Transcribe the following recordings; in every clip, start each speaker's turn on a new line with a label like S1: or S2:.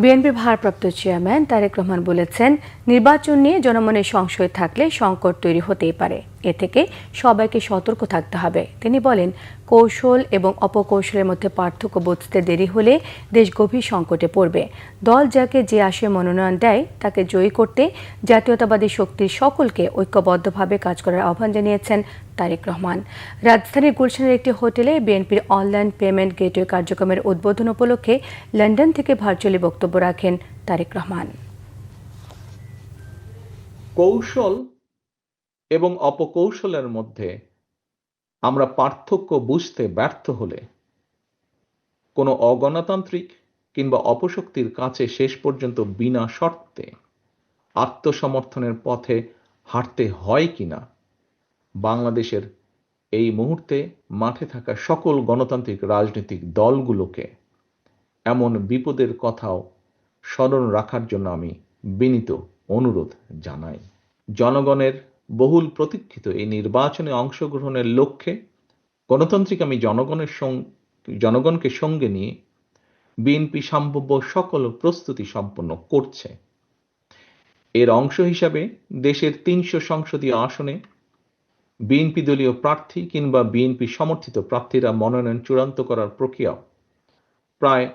S1: বিএনপির ভারপ্রাপ্ত চেয়ারম্যান তারেক রহমান বলেছেন, নির্বাচন নিয়ে জনমনে সংশয় থাকলে সংকট তৈরি হতেই পারে। এ থেকে সবাইকে সতর্ক থাকতে হবে। তিনি বলেন, কৌশল এবং অপকৌশলের মধ্যে পার্থক্য বুঝতে দেরি হলে দেশ গভীর সংকটে পড়বে। দল যাকে যে আসে মনোনয়ন দেয়, তাকে জয়ী করতে জাতীয়তাবাদী শক্তির সকলকে ঐক্যবদ্ধভাবে কাজ করার আহ্বান জানিয়েছেন তারেক রহমান। রাজধানীর গুলশানের একটি হোটেলে বিএনপির অনলাইন পেমেন্ট গেটওয়ে কার্যক্রমের উদ্বোধন উপলক্ষে লন্ডন থেকে ভার্চুয়ালি বক্তব্য রাখেন তারেক রহমান।
S2: কৌশল এবং অপকৌশলের মধ্যে আমরা পার্থক্য বুঝতে ব্যর্থ হলে কোনো অগণতান্ত্রিক কিংবা অপশক্তির কাছে শেষ পর্যন্ত বিনা শর্তে আত্মসমর্থনের পথে হাঁটতে হয় কিনা বাংলাদেশের এই মুহূর্তে মাঠে থাকা সকল গণতান্ত্রিক রাজনৈতিক দলগুলোকে এমন বিপদের কথাও স্মরণ রাখার জন্য আমি বিনীত অনুরোধ জানাই। জনগণের বহুল প্রতীক্ষিত এই নির্বাচনে অংশগ্রহণের লক্ষ্যে গণতান্ত্রিক আমি জনগণের জনগণকে সঙ্গে নিয়ে বিএনপি সম্ভাব্য সকল প্রস্তুতি সম্পন্ন করছে। এর অংশ হিসাবে দেশের তিনশো সংসদীয় আসনে বিএনপি দলীয় প্রার্থী কিংবা বিএনপি সমর্থিত প্রার্থীরা মনোনয়ন চূড়ান্ত করার প্রক্রিয়া প্রায়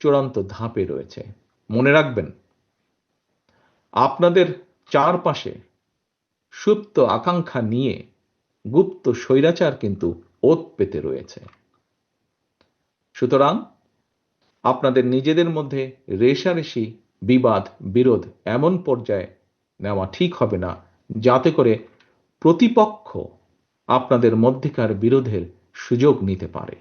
S2: চূড়ান্ত ধাপে রয়েছে। মনে রাখবেন, আপনাদের চারপাশে সুপ্ত আকাঙ্ক্ষা নিয়ে গুপ্ত স্বৈরাচার কিন্তু ওত পেতে রয়েছে। সুতরাং আপনাদের নিজেদের মধ্যে রেশারেশি বিবাদ, বিরোধ এমন পর্যায়ে নেওয়া ঠিক হবে না, যাতে করে প্রতিপক্ষ আপনাদের মধ্যেকার বিরোধের সুযোগ নিতে পারে।